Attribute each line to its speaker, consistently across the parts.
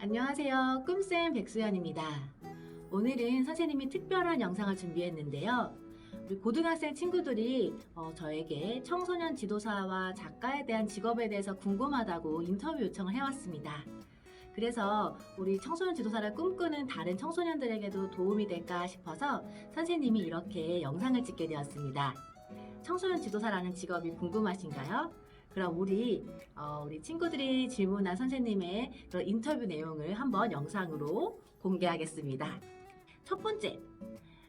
Speaker 1: 안녕하세요. 꿈쌤 백수연입니다. 오늘은 선생님이 특별한 영상을 준비했는데요. 우리 고등학생 친구들이 어, 저에게 청소년 지도사와 작가에 대한 직업에 대해서 궁금하다고 인터뷰 요청을 해왔습니다. 그래서 우리 청소년 지도사를 꿈꾸는 다른 청소년들에게도 도움이 될까 싶어서 선생님이 이렇게 영상을 찍게 되었습니다. 청소년 지도사라는 직업이 궁금하신가요? 그럼 우리 어, 우리 친구들이 질문한 선생님의 그런 인터뷰 내용을 한번 영상으로 공개하겠습니다. 첫 번째,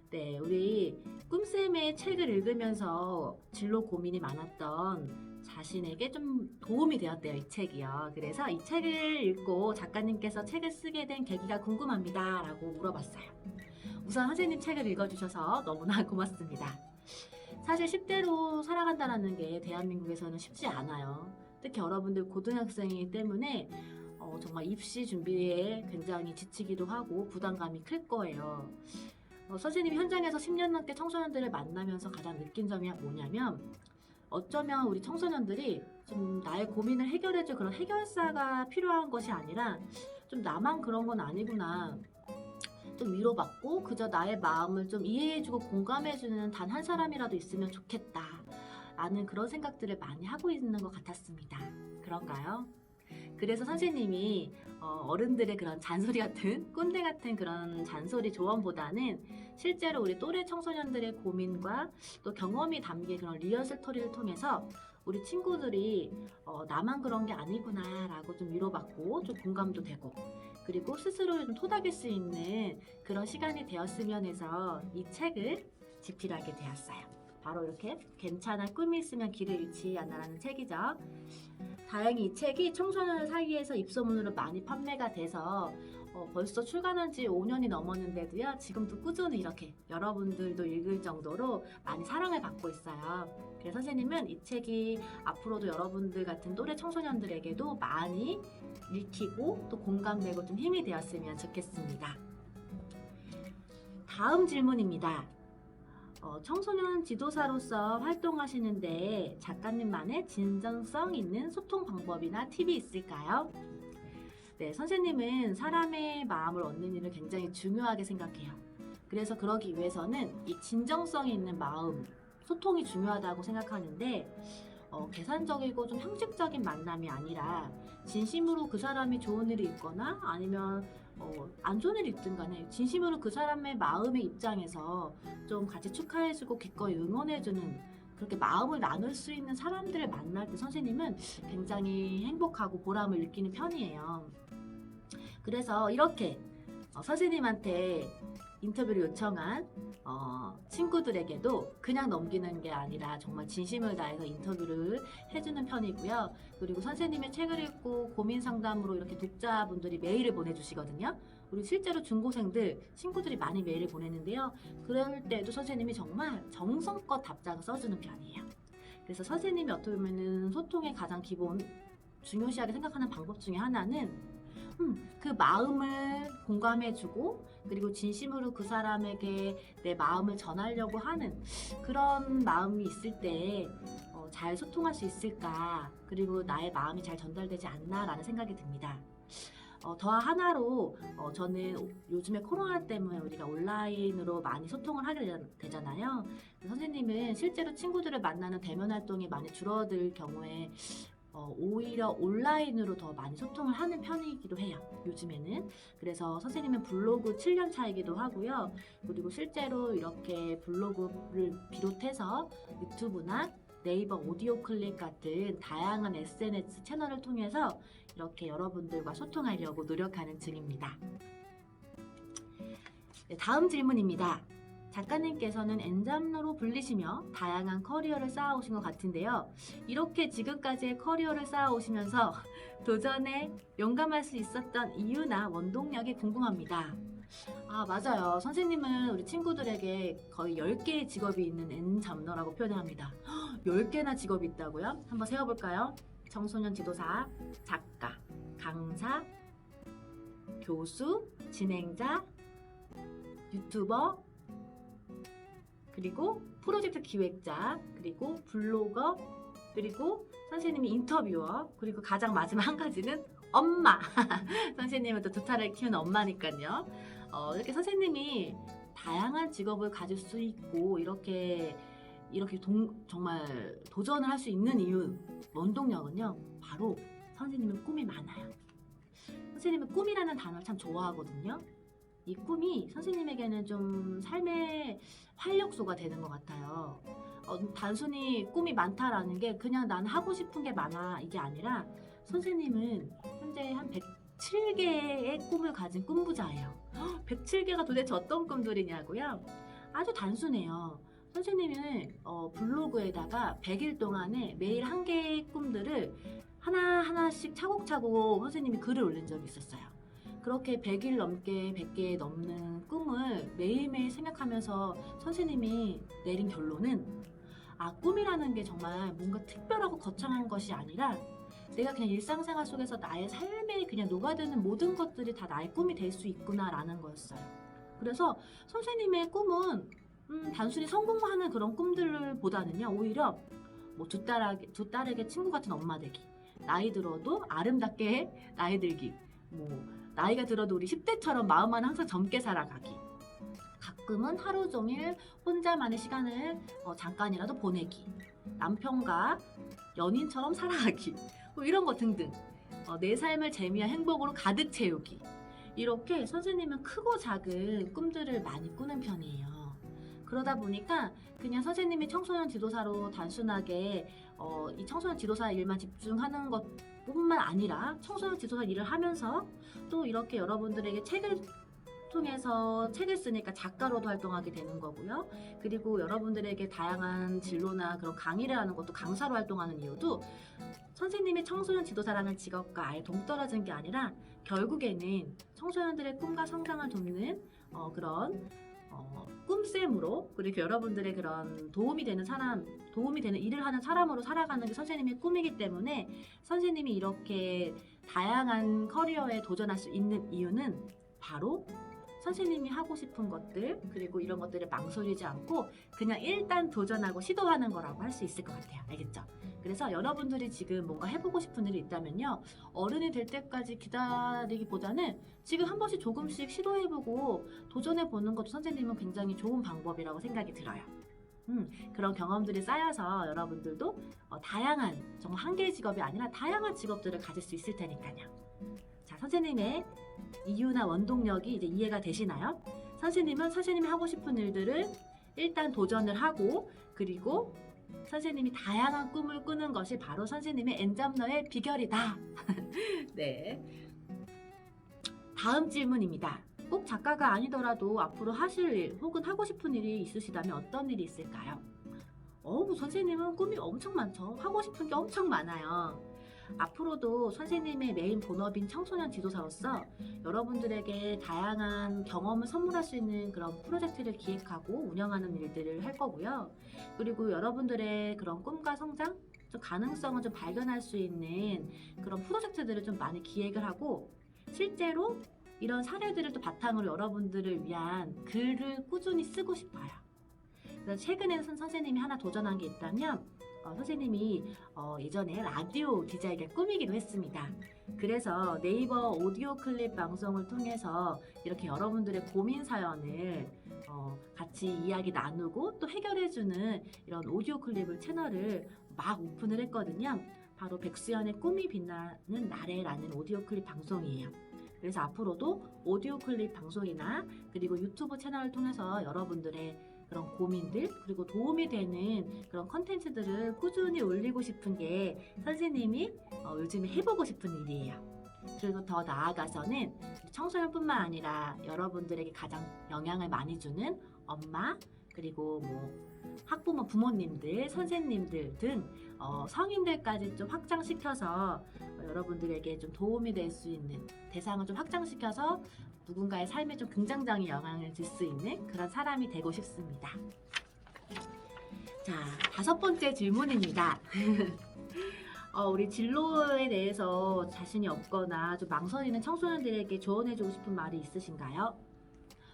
Speaker 1: 네, 우리 꿈쌤의 책을 읽으면서 진로 고민이 많았던 자신에게 좀 도움이 되었대요, 이 책이요. 그래서 이 책을 읽고 작가님께서 책을 쓰게 된 계기가 궁금합니다. 라고 물어봤어요. 우선 선생님 책을 읽어주셔서 너무나 고맙습니다. 사실 10대로 살아간다는 게 대한민국에서는 쉽지 않아요. 특히 여러분들 고등학생이기 때문에 어, 정말 입시 준비에 굉장히 지치기도 하고 부담감이 클 거예요. 어, 선생님이 현장에서 10년 넘게 청소년들을 만나면서 가장 느낀 점이 뭐냐면 어쩌면 우리 청소년들이 좀 나의 고민을 해결해줄 그런 해결사가 필요한 것이 아니라 좀 나만 그런 건 아니구나. 좀 위로받고 그저 나의 마음을 좀 이해해주고 공감해주는 단 한 사람이라도 있으면 좋겠다. 라는 그런 생각들을 많이 하고 있는 것 같았습니다. 그런가요? 그래서 선생님이 어, 른들의 그런 잔소리 같은 꼰대 같은 그런 잔소리 조언보다는 실제로 우리 또래 청소년들의 고민과 또 경험이 담긴 그런 리얼 스토리를 통해서 우리 친구들이 어, 나만 그런 게 아니구나라고 좀 위로받고 좀 공감도 되고 그리고 스스로 좀 토닥일 수 있는 그런 시간이 되었으면 해서 이 책을 집필하게 되었어요. 바로 이렇게 괜찮아 꿈이 있으면 길을 잃지 않아라는 책이죠. 다행히 이 책이 청소년 사이에서 입소문으로 많이 판매가 돼서 어, 벌써 출간한 지 5년이 넘었는데도요, 지금도 꾸준히 이렇게 여러분들도 읽을 정도로 많이 사랑을 받고 있어요. 그래서 선생님은 이 책이 앞으로도 여러분들 같은 또래 청소년들에게도 많이 읽히고 또 공감되고 좀 힘이 되었으면 좋겠습니다. 다음 질문입니다. 어, 청소년 지도사로서 활동하시는데 작가님만의 진정성 있는 소통 방법이나 팁이 있을까요? 네, 선생님은 사람의 마음을 얻는 일을 굉장히 중요하게 생각해요. 그래서 그러기 위해서는 이 진정성이 있는 마음, 소통이 중요하다고 생각하는데 어, 계산적이고 좀 형식적인 만남이 아니라 진심으로 그 사람이 좋은 일이 있거나 아니면 어, 안 좋은 일이 있든 간에 진심으로 그 사람의 마음의 입장에서 좀 같이 축하해주고 기꺼이 응원해주는 그렇게 마음을 나눌 수 있는 사람들을 만날 때 선생님은 굉장히 행복하고 보람을 느끼는 편이에요. 그래서 이렇게 어, 선생님한테 인터뷰를 요청한 어, 친구들에게도 그냥 넘기는 게 아니라 정말 진심을 다해서 인터뷰를 해주는 편이고요. 그리고 선생님의 책을 읽고 고민 상담으로 이렇게 독자분들이 메일을 보내주시거든요. 우리 실제로 중고생들 친구들이 많이 메일을 보내는데요. 그럴 때도 선생님이 정말 정성껏 답장을 써주는 편이에요. 그래서 선생님이 어떻게 보면은 소통의 가장 기본 중요시하게 생각하는 방법 중에 하나는 음, 그 마음을 공감해주고 그리고 진심으로 그 사람에게 내 마음을 전하려고 하는 그런 마음이 있을 때 어, 잘 소통할 수 있을까 그리고 나의 마음이 잘 전달되지 않나라는 생각이 듭니다. 어, 더 하나로 어, 저는 오- 요즘에 코로나 때문에 우리가 온라인으로 많이 소통을 하게 되잖- 되잖아요. 선생님은 실제로 친구들을 만나는 대면 활동이 많이 줄어들 경우에 어, 오히려 온라인으로 더 많이 소통을 하는 편이기도 해요. 요즘에는. 그래서 선생님은 블로그 7년 차이기도 하고요. 그리고 실제로 이렇게 블로그를 비롯해서 유튜브나 네이버 오디오 클립 같은 다양한 SNS 채널을 통해서 이렇게 여러분들과 소통하려고 노력하는 중입니다. 네, 다음 질문입니다. 작가님께서는 엔잡러로 불리시며 다양한 커리어를 쌓아오신 것 같은데요. 이렇게 지금까지의 커리어를 쌓아오시면서 도전에 용감할 수 있었던 이유나 원동력이 궁금합니다. 아, 맞아요. 선생님은 우리 친구들에게 거의 10개의 직업이 있는 엔잡러라고 표현합니다. 10개나 직업이 있다고요? 한번 세어볼까요? 청소년 지도사, 작가, 강사, 교수, 진행자, 유튜버, 그리고 프로젝트 기획자, 그리고 블로거, 그리고 선생님이 인터뷰어, 그리고 가장 마지막 한 가지는 엄마. 선생님은 또 두 딸을 키우는 엄마니까요. 어, 이렇게 선생님이 다양한 직업을 가질 수 있고 이렇게 이렇게 동, 정말 도전을 할 수 있는 이유 원동력은요 바로 선생님은 꿈이 많아요. 선생님은 꿈이라는 단어를 참 좋아하거든요. 이 꿈이 선생님에게는 좀 삶의 활력소가 되는 것 같아요. 어, 단순히 꿈이 많다라는 게 그냥 난 하고 싶은 게 많아 이게 아니라 선생님은 현재 한 107개의 꿈을 가진 꿈부자예요. 107개가 도대체 어떤 꿈들이냐고요? 아주 단순해요. 선생님은 어, 블로그에다가 100일 동안에 매일 한 개의 꿈들을 하나하나씩 차곡차곡 선생님이 글을 올린 적이 있었어요. 그렇게 100일 넘게 100개 넘는 꿈을 매일매일 생각하면서 선생님이 내린 결론은 아, 꿈이라는 게 정말 뭔가 특별하고 거창한 것이 아니라 내가 그냥 일상생활 속에서 나의 삶에 그냥 녹아드는 모든 것들이 다 나의 꿈이 될 수 있구나라는 거였어요. 그래서 선생님의 꿈은 음, 단순히 성공하는 그런 꿈들보다는요, 오히려 뭐 두 딸에게, 두 딸에게 친구 같은 엄마 되기, 나이 들어도 아름답게 나이 들기, 뭐 나이가 들어도 우리 10대처럼 마음만 항상 젊게 살아가기. 가끔은 하루 종일 혼자만의 시간을 어, 잠깐이라도 보내기. 남편과 연인처럼 살아가기. 뭐 이런 거 등등. 어, 내 삶을 재미와 행복으로 가득 채우기. 이렇게 선생님은 크고 작은 꿈들을 많이 꾸는 편이에요. 그러다 보니까 그냥 선생님이 청소년 지도사로 단순하게 어, 이 청소년 지도사 일만 집중하는 것 뿐만 아니라 청소년 지도사 일을 하면서 또 이렇게 여러분들에게 책을 통해서 책을 쓰니까 작가로도 활동하게 되는 거고요. 그리고 여러분들에게 다양한 진로나 그런 강의를 하는 것도 강사로 활동하는 이유도 선생님이 청소년 지도사라는 직업과 아예 동떨어진 게 아니라 결국에는 청소년들의 꿈과 성장을 돕는 어, 그런 어, 꿈쌤으로 그리고 여러분들의 그런 도움이 되는 사람, 도움이 되는 일을 하는 사람으로 살아가는 게 선생님의 꿈이기 때문에 선생님이 이렇게 다양한 커리어에 도전할 수 있는 이유는 바로 선생님이 하고 싶은 것들 그리고 이런 것들을 망설이지 않고 그냥 일단 도전하고 시도하는 거라고 할 수 있을 것 같아요. 알겠죠? 그래서 여러분들이 지금 뭔가 해보고 싶은 일이 있다면요. 어른이 될 때까지 기다리기보다는 지금 한 번씩 조금씩 시도해보고 도전해보는 것도 선생님은 굉장히 좋은 방법이라고 생각이 들어요. 음, 그런 경험들이 쌓여서 여러분들도 어, 다양한, 정말 한 개의 직업이 아니라 다양한 직업들을 가질 수 있을 테니까요. 자, 선생님의 이유나 원동력이 이제 이해가 되시나요? 선생님은 선생님이 하고 싶은 일들을 일단 도전을 하고 그리고 선생님이 다양한 꿈을 꾸는 것이 바로 선생님의 엔잡러의 비결이다. 네. 다음 질문입니다. 꼭 작가가 아니더라도 앞으로 하실 일 혹은 하고 싶은 일이 있으시다면 어떤 일이 있을까요? 어우, 선생님은 꿈이 엄청 많죠. 하고 싶은 게 엄청 많아요. 앞으로도 선생님의 메인 본업인 청소년 지도사로서 여러분들에게 다양한 경험을 선물할 수 있는 그런 프로젝트를 기획하고 운영하는 일들을 할 거고요. 그리고 여러분들의 그런 꿈과 성장, 좀 가능성을 좀 발견할 수 있는 그런 프로젝트들을 좀 많이 기획을 하고 실제로 이런 사례들을 또 바탕으로 여러분들을 위한 글을 꾸준히 쓰고 싶어요. 최근에 선 선생님이 하나 도전한 게 있다면 어, 선생님이 어, 예전에 라디오 디자이가 꿈이기도 했습니다. 그래서 네이버 오디오 클립 방송을 통해서 이렇게 여러분들의 고민 사연을 어, 같이 이야기 나누고 또 해결해주는 이런 오디오 클립을 채널을 막 오픈을 했거든요. 바로 백수연의 꿈이 빛나는 나래라는 오디오 클립 방송이에요. 그래서 앞으로도 오디오 클립 방송이나 그리고 유튜브 채널을 통해서 여러분들의 그런 고민들 그리고 도움이 되는 그런 컨텐츠들을 꾸준히 올리고 싶은 게 선생님이 어, 요즘에 해보고 싶은 일이에요. 그리고 더 나아가서는 청소년뿐만 아니라 여러분들에게 가장 영향을 많이 주는 엄마 그리고 뭐 학부모 부모님들 선생님들 등 어, 성인들까지 좀 확장시켜서 어, 여러분들에게 좀 도움이 될 수 있는 대상을 좀 확장시켜서 누군가의 삶에 좀 긍정적인 영향을 줄 수 있는 그런 사람이 되고 싶습니다. 자, 다섯 번째 질문입니다. 어, 우리 진로에 대해서 자신이 없거나 좀 망설이는 청소년들에게 조언해주고 싶은 말이 있으신가요?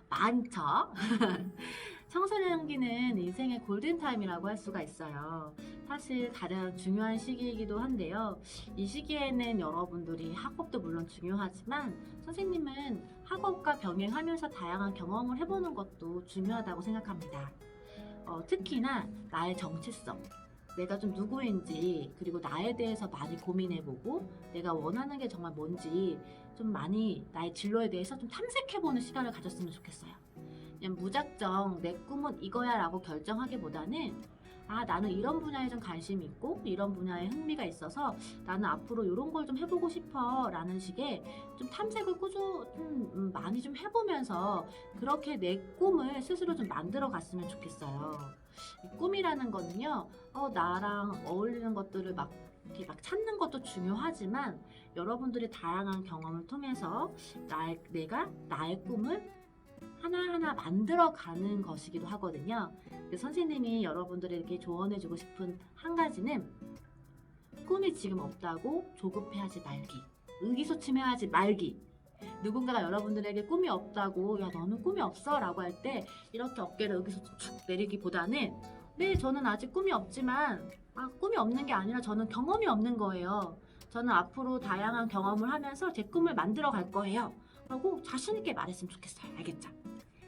Speaker 1: 많죠? 청소년기는 인생의 골든타임이라고 할 수가 있어요. 사실 가장 중요한 시기이기도 한데요. 이 시기에는 여러분들이 학업도 물론 중요하지만 선생님은 학업과 병행하면서 다양한 경험을 해보는 것도 중요하다고 생각합니다. 어, 특히나 나의 정체성, 내가 좀 누구인지 그리고 나에 대해서 많이 고민해보고 내가 원하는 게 정말 뭔지 좀 많이 나의 진로에 대해서 좀 탐색해보는 시간을 가졌으면 좋겠어요. 그냥 무작정 내 꿈은 이거야 라고 결정하기보다는 아 나는 이런 분야에 좀 관심이 있고 이런 분야에 흥미가 있어서 나는 앞으로 이런 걸 좀 해보고 싶어 라는 식의 좀 탐색을 꾸준 좀 음, 많이 좀 해보면서 그렇게 내 꿈을 스스로 좀 만들어 갔으면 좋겠어요. 이 꿈이라는 거는요, 어, 나랑 어울리는 것들을 막 이렇게 막 찾는 것도 중요하지만 여러분들이 다양한 경험을 통해서 나의, 내가 나의 꿈을 하나하나 만들어가는 것이기도 하거든요. 선생님이 여러분들에게 조언해주고 싶은 한 가지는 꿈이 지금 없다고 조급해하지 말기, 의기소침해하지 말기. 누군가가 여러분들에게 꿈이 없다고 야 너는 꿈이 없어라고 할 때 이렇게 어깨를 의기소침 쭉 내리기보다는 네 저는 아직 꿈이 없지만 아 꿈이 없는 게 아니라 저는 경험이 없는 거예요. 저는 앞으로 다양한 경험을 하면서 제 꿈을 만들어 갈 거예요. 라고 자신 있게 말했으면 좋겠어요. 알겠죠?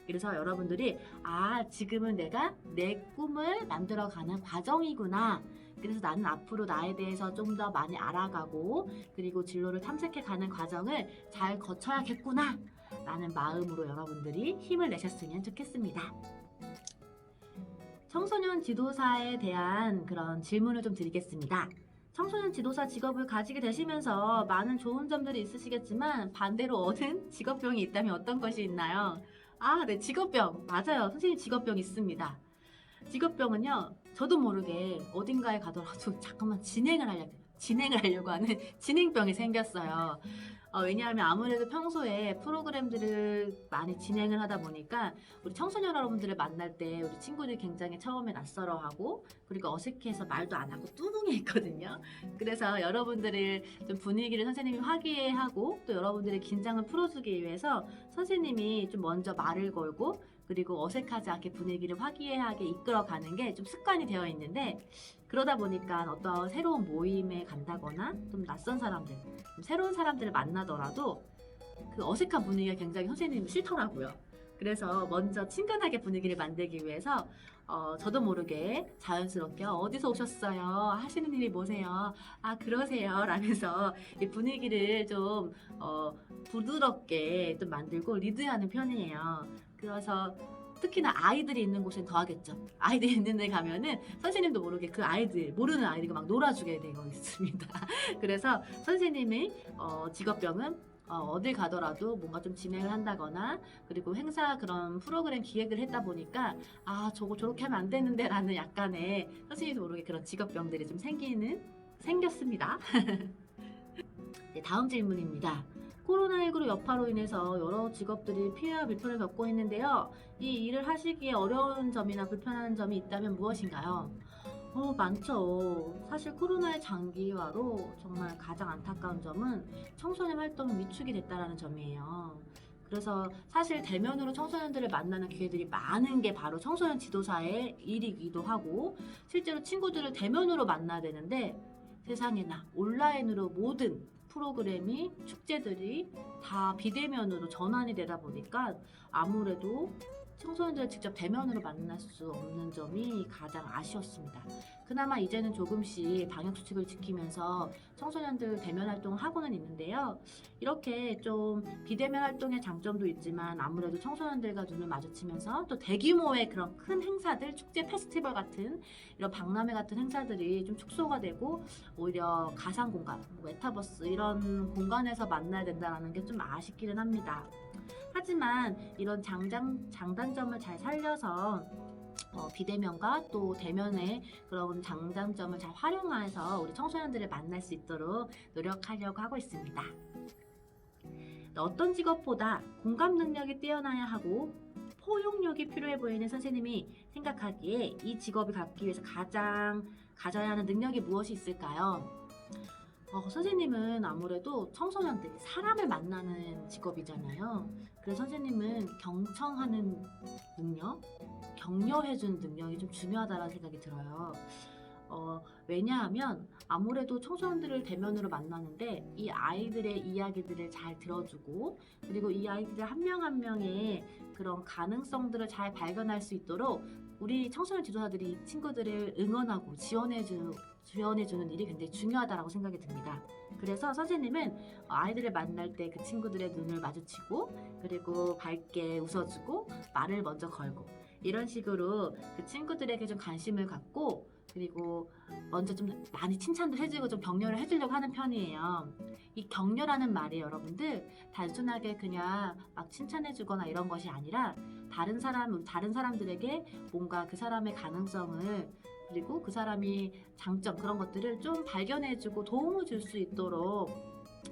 Speaker 1: 그래서 여러분들이 아 지금은 내가 내 꿈을 만들어가는 과정이구나. 그래서 나는 앞으로 나에 대해서 좀 더 많이 알아가고 그리고 진로를 탐색해가는 과정을 잘 거쳐야겠구나. 라는 마음으로 여러분들이 힘을 내셨으면 좋겠습니다. 청소년 지도사에 대한 그런 질문을 좀 드리겠습니다. 청소년 지도사 직업을 가지게 되시면서 많은 좋은 점들이 있으시겠지만 반대로 얻은 직업병이 있다면 어떤 것이 있나요? 아, 네, 직업병. 맞아요. 선생님 직업병 있습니다. 직업병은요, 저도 모르게 어딘가에 가더라도 잠깐만 진행을 하려고, 진행을 하려고 하는 진행병이 생겼어요. 어, 왜냐하면 아무래도 평소에 프로그램들을 많이 진행을 하다 보니까 우리 청소년 여러분들을 만날 때 우리 친구들이 굉장히 처음에 낯설어하고 그리고 어색해서 말도 안 하고 뚜둥해 있거든요. 그래서 여러분들을 좀 분위기를 선생님이 화기애애하고 또 여러분들의 긴장을 풀어주기 위해서 선생님이 좀 먼저 말을 걸고 그리고 어색하지 않게 분위기를 화기애애하게 이끌어가는 게 좀 습관이 되어 있는데 그러다 보니까 어떤 새로운 모임에 간다거나 좀 낯선 사람들, 좀 새로운 사람들을 만나더라도 그 어색한 분위기가 굉장히 선생님이 싫더라고요. 그래서 먼저 친근하게 분위기를 만들기 위해서 어, 저도 모르게 자연스럽게 어디서 오셨어요? 하시는 일이 뭐세요? 아 그러세요? 라면서 이 분위기를 좀 어, 부드럽게 좀 만들고 리드하는 편이에요. 그래서 특히나 아이들이 있는 곳엔 더하겠죠. 아이들이 있는 데 가면은 선생님도 모르게 그 아이들, 모르는 아이들이 막 놀아주게 되고 있습니다. 그래서 선생님의 어, 직업병은 어, 딜 가더라도 뭔가 좀 진행을 한다거나 그리고 행사 그런 프로그램 기획을 했다 보니까 아 저거 저렇게 하면 안 되는데 라는 약간의 선생님도 모르게 그런 직업병들이 좀 생기는 생겼습니다. 네, 다음 질문입니다. 코로나19로 여파로 인해서 여러 직업들이 피해와 불편을 겪고 있는데요. 이 일을 하시기에 어려운 점이나 불편한 점이 있다면 무엇인가요? 어, 많죠. 사실 코로나의 장기화로 정말 가장 안타까운 점은 청소년 활동이 위축이 됐다는 점이에요. 그래서 사실 대면으로 청소년들을 만나는 기회들이 많은 게 바로 청소년 지도사의 일이기도 하고 실제로 친구들을 대면으로 만나야 되는데 세상에나 온라인으로 모든 프로그램이 축제들이 다 비대면으로 전환이 되다 보니까 아무래도 청소년들을 직접 대면으로 만날 수 없는 점이 가장 아쉬웠습니다. 그나마 이제는 조금씩 방역 수칙을 지키면서 청소년들 대면 활동을 하고는 있는데요. 이렇게 좀 비대면 활동의 장점도 있지만 아무래도 청소년들과 눈을 마주치면서 또 대규모의 그런 큰 행사들, 축제 페스티벌 같은 이런 박람회 같은 행사들이 좀 축소가 되고 오히려 가상 공간, 뭐 메타버스 이런 공간에서 만나야 된다는 게 좀 아쉽기는 합니다. 하지만 이런 장장, 장단점을 잘 살려서 어, 비대면과 또 대면의 그런 장단점을 잘 활용해서 우리 청소년들을 만날 수 있도록 노력하려고 하고 있습니다. 어떤 직업보다 공감 능력이 뛰어나야 하고 포용력이 필요해 보이는 선생님이 생각하기에 이 직업을 갖기 위해서 가장 가져야 하는 능력이 무엇이 있을까요? 어, 선생님은 아무래도 청소년들, 사람을 만나는 직업이잖아요. 그래서 선생님은 경청하는 능력, 격려해주는 능력이 좀 중요하다는 생각이 들어요. 어, 왜냐하면 아무래도 청소년들을 대면으로 만나는데 이 아이들의 이야기들을 잘 들어주고 그리고 이 아이들의 한명 한 명의 그런 가능성들을 잘 발견할 수 있도록 우리 청소년 지도사들이 이 친구들을 응원하고 지원해주, 지원해주는 일이 굉장히 중요하다고 생각이 듭니다. 그래서 선생님은 아이들을 만날 때 그 친구들의 눈을 마주치고 그리고 밝게 웃어주고 말을 먼저 걸고 이런 식으로 그 친구들에게 좀 관심을 갖고 그리고 먼저 좀 많이 칭찬도 해주고 좀 격려를 해주려고 하는 편이에요. 이 격려라는 말이 여러분들 단순하게 그냥 막 칭찬해주거나 이런 것이 아니라 다른 사람, 다른 사람들에게 뭔가 그 사람의 가능성을 그리고 그 사람이 장점 그런 것들을 좀 발견해주고 도움을 줄 수 있도록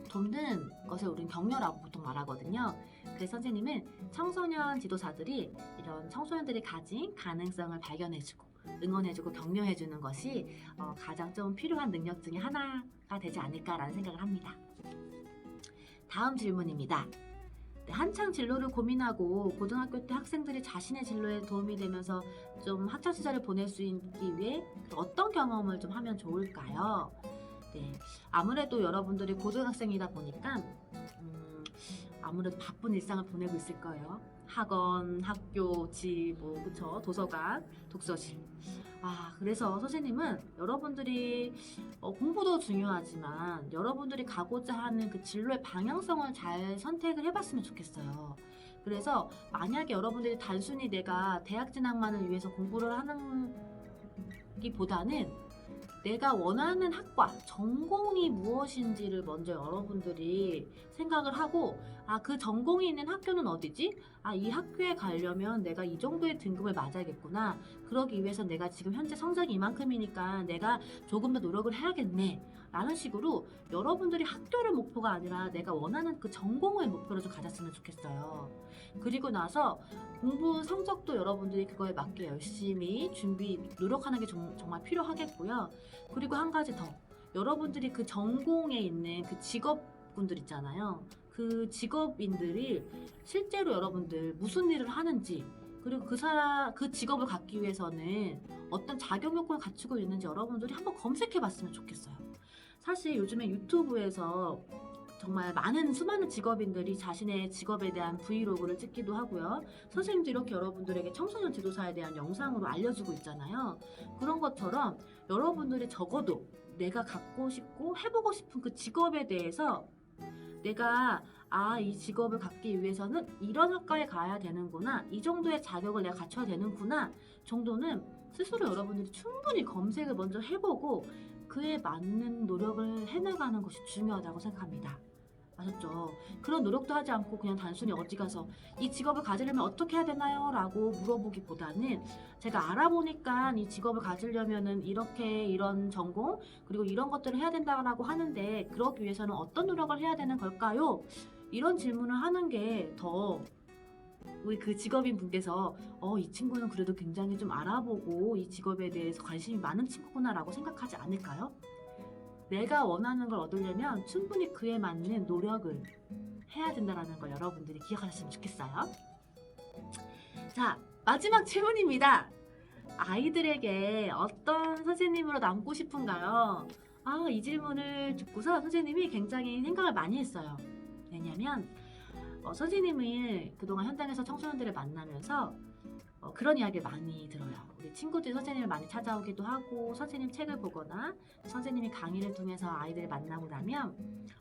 Speaker 1: 돕는 것을 우리는 격려라고 보통 말하거든요. 그래서 선생님은 청소년 지도사들이 이런 청소년들이 가진 가능성을 발견해주고 응원해주고 격려해주는 것이 어, 가장 좀 필요한 능력 중에 하나가 되지 않을까라는 생각을 합니다. 다음 질문입니다. 네, 한창 진로를 고민하고 고등학교 때 학생들이 자신의 진로에 도움이 되면서 좀 학창 시절을 보낼 수 있기 위해 어떤 경험을 좀 하면 좋을까요? 네, 아무래도 여러분들이 고등학생이다 보니까 음, 아무래도 바쁜 일상을 보내고 있을 거예요. 학원, 학교, 집, 뭐 그쵸, 도서관, 독서실. 아, 그래서 선생님은 여러분들이 어, 공부도 중요하지만 여러분들이 가고자 하는 그 진로의 방향성을 잘 선택을 해봤으면 좋겠어요. 그래서 만약에 여러분들이 단순히 내가 대학 진학만을 위해서 공부를 하는 기보다는 내가 원하는 학과, 전공이 무엇인지를 먼저 여러분들이 생각을 하고, 아, 그 전공이 있는 학교는 어디지? 아, 이 학교에 가려면 내가 이 정도의 등급을 맞아야겠구나. 그러기 위해서 내가 지금 현재 성적이 이만큼이니까 내가 조금 더 노력을 해야겠네. 라는 식으로 여러분들이 학교를 목표가 아니라 내가 원하는 그 전공을 목표로 좀 가졌으면 좋겠어요. 그리고 나서 공부 성적도 여러분들이 그거에 맞게 열심히 준비, 노력하는 게 정, 정말 필요하겠고요. 그리고 한 가지 더. 여러분들이 그 전공에 있는 그 직업군들 있잖아요. 그 직업인들이 실제로 여러분들 무슨 일을 하는지, 그리고 그 사람, 그 직업을 갖기 위해서는 어떤 자격 요건을 갖추고 있는지 여러분들이 한번 검색해 봤으면 좋겠어요. 사실 요즘에 유튜브에서 정말 많은 수많은 직업인들이 자신의 직업에 대한 브이로그를 찍기도 하고요. 선생님도 이렇게 여러분들에게 청소년 지도사에 대한 영상으로 알려주고 있잖아요. 그런 것처럼 여러분들이 적어도 내가 갖고 싶고 해보고 싶은 그 직업에 대해서 내가 아, 이 직업을 갖기 위해서는 이런 학과에 가야 되는구나. 이 정도의 자격을 내가 갖춰야 되는구나. 정도는 스스로 여러분들이 충분히 검색을 먼저 해보고 그에 맞는 노력을 해나가는 것이 중요하다고 생각합니다. 아셨죠? 그런 노력도 하지 않고 그냥 단순히 어디 가서 이 직업을 가지려면 어떻게 해야 되나요? 라고 물어보기보다는 제가 알아보니까 이 직업을 가지려면은 이렇게 이런 전공 그리고 이런 것들을 해야 된다고 하는데 그러기 위해서는 어떤 노력을 해야 되는 걸까요? 이런 질문을 하는 게 더 우리 그 직업인 분께서 어, 이 친구는 그래도 굉장히 좀 알아보고 이 직업에 대해서 관심이 많은 친구구나라고 생각하지 않을까요? 내가 원하는 걸 얻으려면 충분히 그에 맞는 노력을 해야 된다는 걸 여러분들이 기억하셨으면 좋겠어요. 자, 마지막 질문입니다. 아이들에게 어떤 선생님으로 남고 싶은가요? 아, 이 질문을 듣고서 선생님이 굉장히 생각을 많이 했어요. 왜냐면, 어, 선생님이 그동안 현장에서 청소년들을 만나면서 어, 그런 이야기를 많이 들어요. 우리 친구들이 선생님을 많이 찾아오기도 하고 선생님 책을 보거나 선생님이 강의를 통해서 아이들을 만나고 나면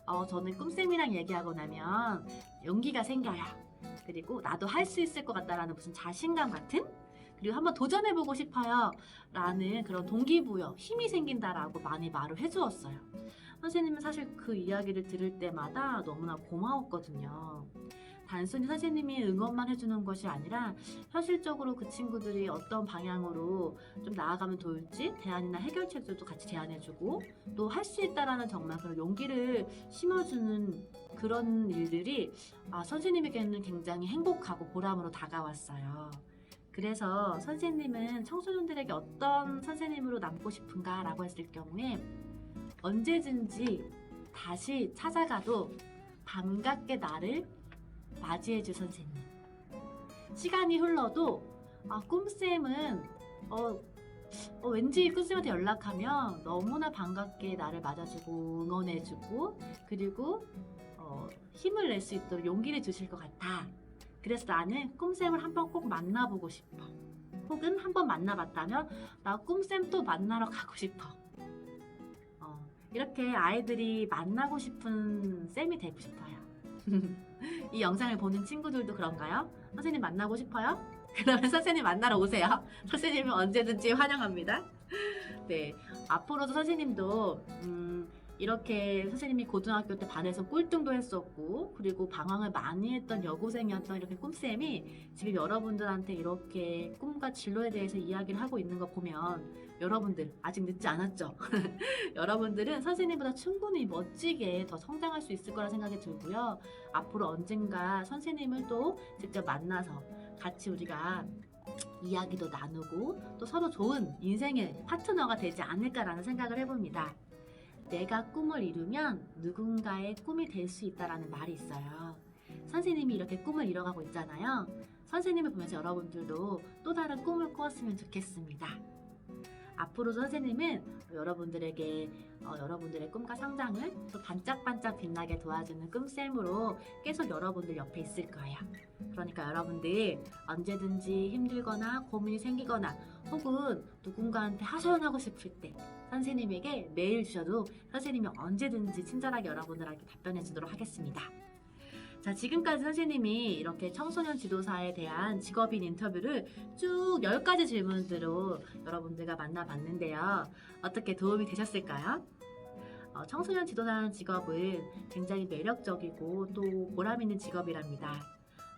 Speaker 1: 어, 저는 꿈쌤이랑 얘기하고 나면 용기가 생겨요. 그리고 나도 할 수 있을 것 같다라는 무슨 자신감 같은 그리고 한번 도전해보고 싶어요 라는 그런 동기부여 힘이 생긴다라고 많이 말을 해주었어요. 선생님은 사실 그 이야기를 들을 때마다 너무나 고마웠거든요. 단순히 선생님이 응원만 해주는 것이 아니라 현실적으로 그 친구들이 어떤 방향으로 좀 나아가면 좋을지 대안이나 해결책들도 같이 제안해주고 또 할 수 있다라는 정말 그런 용기를 심어주는 그런 일들이 아, 선생님에게는 굉장히 행복하고 보람으로 다가왔어요. 그래서 선생님은 청소년들에게 어떤 선생님으로 남고 싶은가라고 했을 경우에 언제든지 다시 찾아가도 반갑게 나를 맞이해줄 선생님. 시간이 흘러도 아, 꿈쌤은 어, 어, 왠지 꿈쌤한테 연락하면 너무나 반갑게 나를 맞아주고 응원해주고 그리고 어, 힘을 낼 수 있도록 용기를 주실 것 같아. 그래서 나는 꿈쌤을 한번 꼭 만나보고 싶어. 혹은 한번 만나봤다면 나 꿈쌤 또 만나러 가고 싶어. 어, 이렇게 아이들이 만나고 싶은 쌤이 되고 싶어요. 이 영상을 보는 친구들도 그런가요? 선생님 만나고 싶어요? 그러면 선생님 만나러 오세요. 선생님은 언제든지 환영합니다. 네, 앞으로도 선생님도 음, 이렇게 선생님이 고등학교 때 반에서 꼴등도 했었고 그리고 방황을 많이 했던 여고생이었던 이렇게 꿈쌤이 지금 여러분들한테 이렇게 꿈과 진로에 대해서 이야기를 하고 있는 거 보면 여러분들 아직 늦지 않았죠? 여러분들은 선생님보다 충분히 멋지게 더 성장할 수 있을 거라 생각이 들고요. 앞으로 언젠가 선생님을 또 직접 만나서 같이 우리가 이야기도 나누고 또 서로 좋은 인생의 파트너가 되지 않을까라는 생각을 해봅니다. 내가 꿈을 이루면 누군가의 꿈이 될 수 있다라는 말이 있어요. 선생님이 이렇게 꿈을 이뤄가고 있잖아요. 선생님을 보면서 여러분들도 또 다른 꿈을 꾸었으면 좋겠습니다. 앞으로 선생님은 여러분들에게 어, 여러분들의 꿈과 성장을 또 반짝반짝 빛나게 도와주는 꿈쌤으로 계속 여러분들 옆에 있을 거예요. 그러니까 여러분들 언제든지 힘들거나 고민이 생기거나 혹은 누군가한테 하소연하고 싶을 때 선생님에게 메일 주셔도 선생님이 언제든지 친절하게 여러분들에게 답변해 주도록 하겠습니다. 자, 지금까지 선생님이 이렇게 청소년 지도사에 대한 직업인 인터뷰를 쭉 10가지 질문으로 여러분들과 만나봤는데요. 어떻게 도움이 되셨을까요? 어, 청소년 지도사라는 직업은 굉장히 매력적이고 또 보람 있는 직업이랍니다.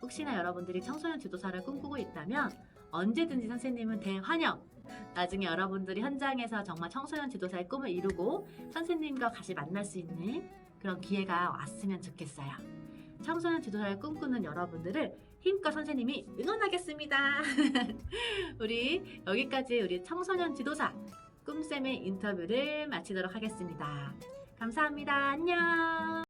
Speaker 1: 혹시나 여러분들이 청소년 지도사를 꿈꾸고 있다면 언제든지 선생님은 대환영! 나중에 여러분들이 현장에서 정말 청소년 지도사의 꿈을 이루고 선생님과 같이 만날 수 있는 그런 기회가 왔으면 좋겠어요. 청소년 지도사를 꿈꾸는 여러분들을 힘껏 선생님이 응원하겠습니다. 우리 여기까지 우리 청소년 지도사 꿈쌤의 인터뷰를 마치도록 하겠습니다. 감사합니다. 안녕!